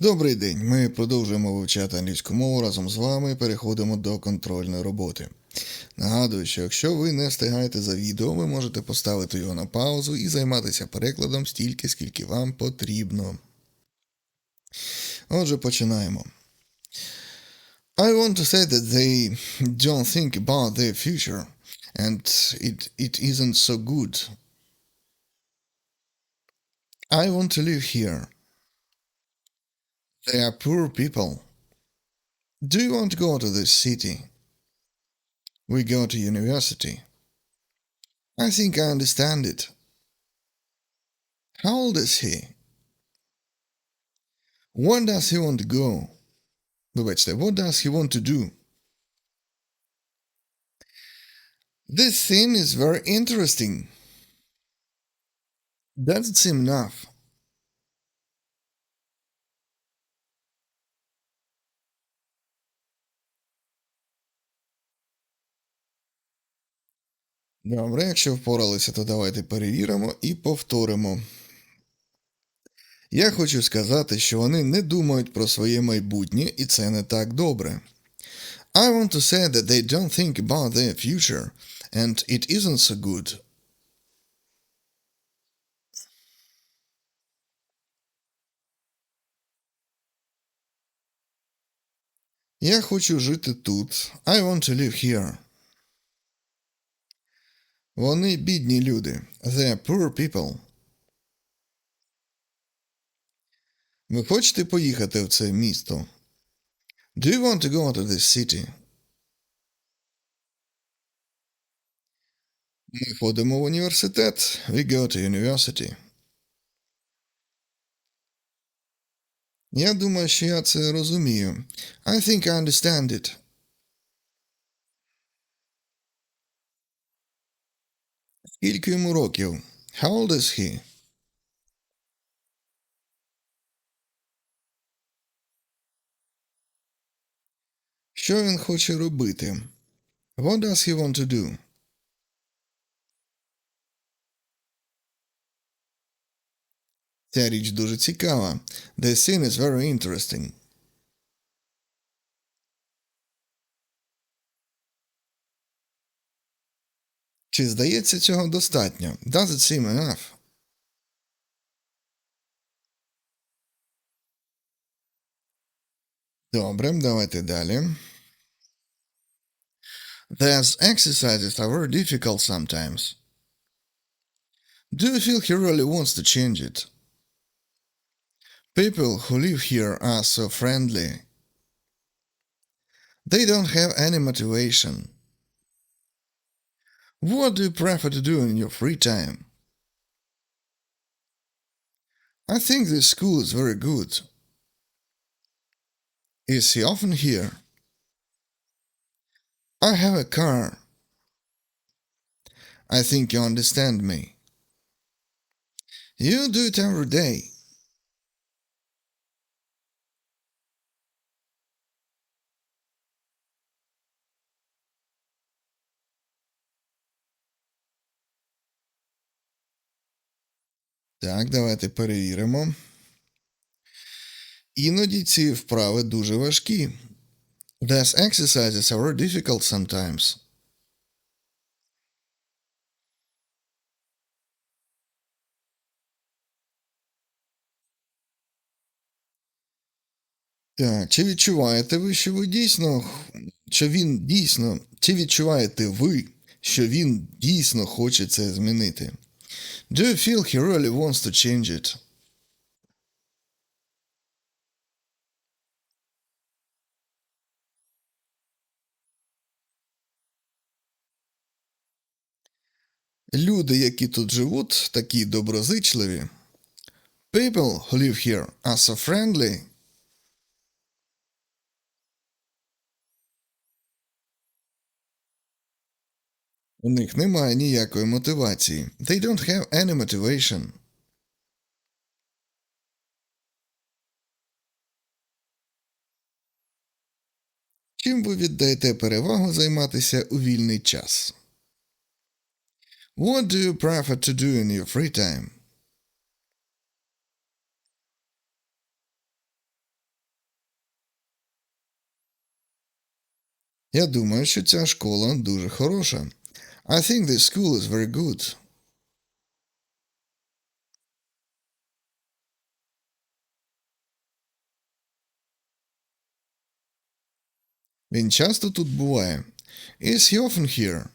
Добрий день. Ми продовжуємо вивчати англійську мову разом з вами. Переходимо до контрольної роботи. Нагадую, що якщо ви не встигаєте за відео, ви можете поставити його на паузу і займатися перекладом стільки, скільки вам потрібно. Отже, починаємо. I want to say that they don't think about their future, and it, it isn't so good. I want to live here. They are poor people. Do you want to go to this city? We go to university. I think I understand it. How old is he? Where does he want to go? Wait, what does he want to do? This scene is very interesting. Doesn't seem enough. Добре, якщо впоралися, то давайте перевіримо і повторимо. Я хочу сказати, що вони не думають про своє майбутнє, і це не так добре. I want to say that they don't think about their future, and it isn't so good. Я хочу жити тут. I want to live here. Вони бідні люди. They are poor people. Ви хочете поїхати в це місто? Do you want to go to this city? Ми ходимо в університет. We go to university. Я думаю, що я це розумію. I think I understand it. Скільки йому років? How old is he? Що він хоче робити? What does he want to do? Ця річ дуже цікава. The scene is very interesting. Чи здається цього достатньо? Does it seem enough? Добре, давайте далі. These exercises are very difficult sometimes. Do you feel he really wants to change it? People who live here are so friendly. They don't have any motivation. What do you prefer to do in your free time? I think this school is very good. Is he often here? I have a car. I think you understand me. You do it every day. Так, давайте перевіримо. Іноді ці вправи дуже важкі. These exercises are difficult sometimes. Так, чи відчуваєте ви, що ви дійсно, що він дійсно, чи відчуваєте ви, що він дійсно хоче це змінити? Do you feel he really wants to change it? Люди, які тут живуть, такі доброзичливі. People who live here are so friendly. У них немає ніякої мотивації. They don't have any motivation. Чим ви віддаєте перевагу займатися у вільний час? What do you prefer to do in your free time? Я думаю, що ця школа дуже хороша. I think this school is very good. Він часто тут буває. Is he often here?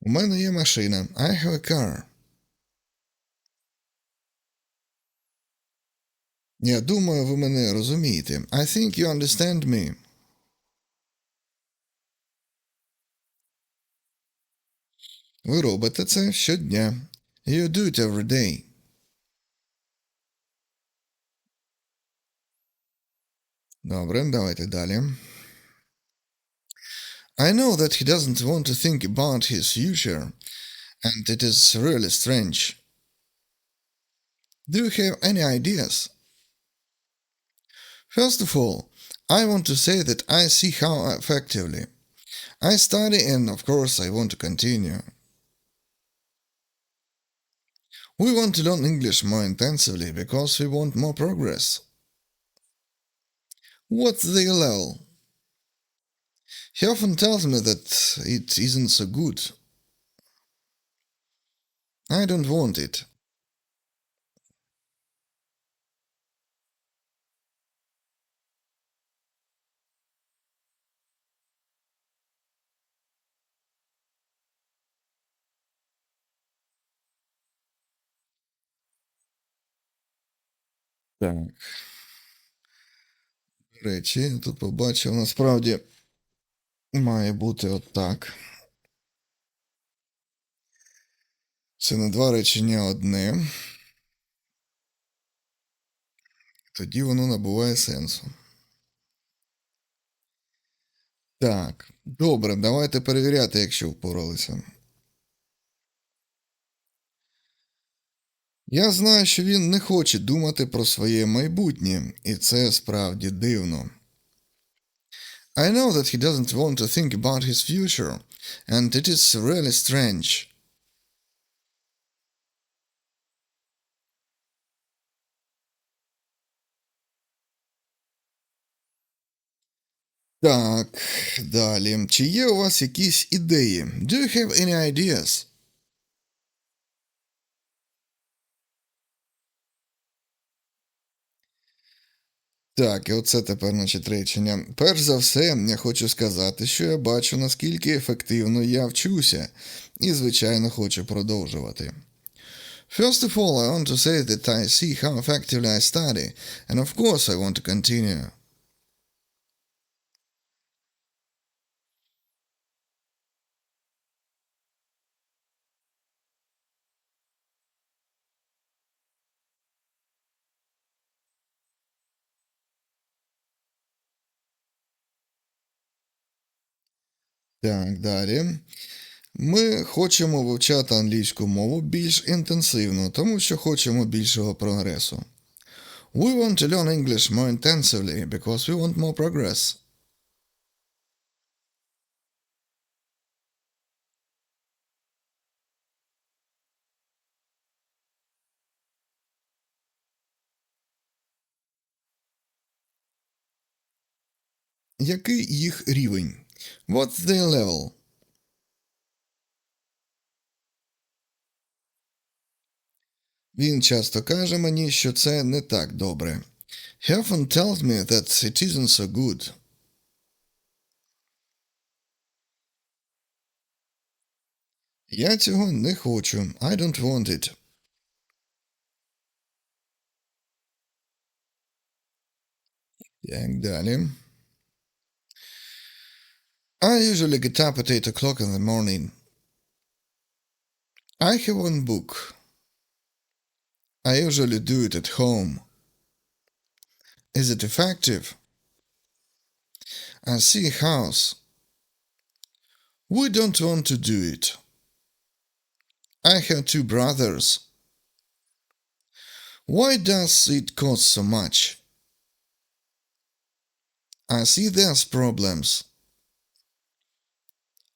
У мене є машина. I have a car. Я думаю, ви мене розумієте. I think you understand me. Ви робите це щодня. You do it every day. Добре, давайте далі. I know that he doesn't want to think about his future, and it is really strange. Do you have any ideas? First of all, I want to say that I see how effectively. I study and of course I want to continue. We want to learn English more intensively because we want more progress. What's the level? He often tells me that it isn't so good. I don't want it. Так. Речі, тут побачив, насправді має бути отак. Це не два речення одне. Тоді воно набуває сенсу. Так, добре, давайте перевіряти, якщо впоралися. Я знаю, що він не хоче думати про своє майбутнє, і це справді дивно. I know that he doesn't want to think about his future, and it is really strange. Так, далі. Чи є у вас якісь ідеї? Do you have any ideas? Так, і оце тепер значить речення. Перш за все, я хочу сказати, що я бачу, наскільки ефективно я вчуся, і, звичайно, хочу продовжувати. First of all, I want to say that I see how effectively I study, and of course I want to continue. Так, далі. Ми хочемо вивчати англійську мову більш інтенсивно, тому що хочемо більшого прогресу. We want to learn English more intensively because we want more progress. Який їх рівень? What's their level? Він часто каже мені, що це не так добре. He often tells me that it isn't so good. Я цього не хочу. I don't want it. Так, далі. I usually get up at 8 o'clock in the morning. I have one book. I usually do it at home. Is it effective? I see a house. We don't want to do it. I have two brothers. Why does it cost so much? I see there's problems.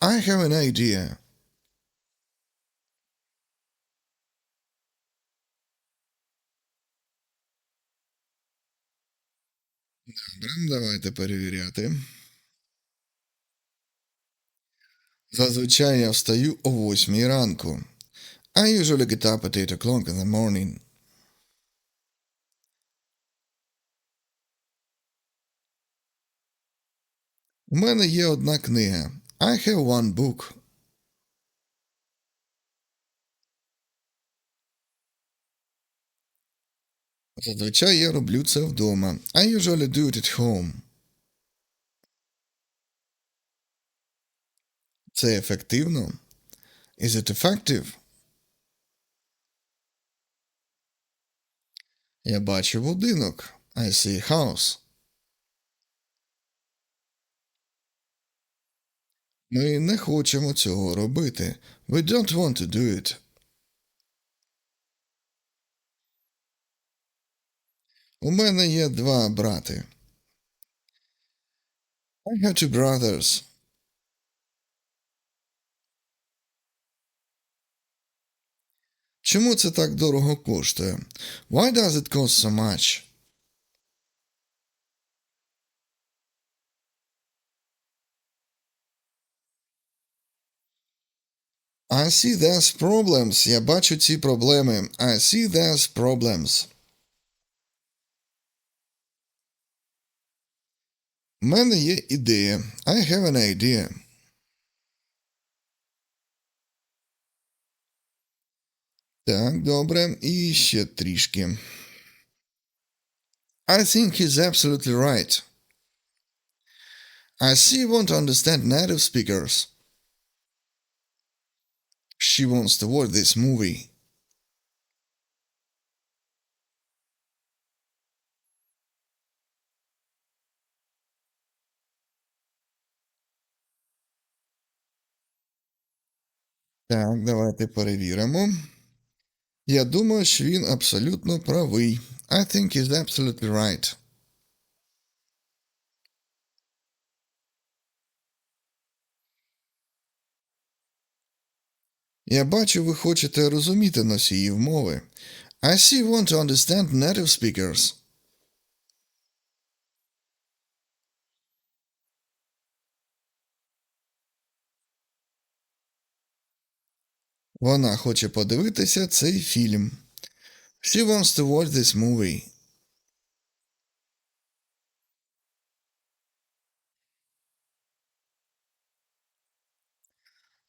I have an idea. Добре, давайте перевіряти. Зазвичай я встаю о 8 ранку. I usually get up at 8 o'clock in the morning. У мене є одна книга. I have one book. Зазвичай я роблю це вдома. I usually do it at home. Це ефективно? Is it effective? Я бачу будинок. I see a house. Ми не хочемо цього робити. We don't want to do it. У мене є два брати. I have two brothers. Чому це так дорого коштує? Why does it cost so much? I see there's problems. Я бачу ці проблеми. I see there's problems. У мене є ідея. I have an idea. Так, добре. І ще трішки. I think he's absolutely right. I see won't understand native speakers. She wants to watch this movie. Так, давайте перевіримо. Я думаю, що він абсолютно правий. I think he's absolutely right. Я бачу, ви хочете розуміти носіїв мови. I see want to understand native speakers. Вона хоче подивитися цей фільм. She wants to watch this movie.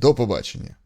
До побачення!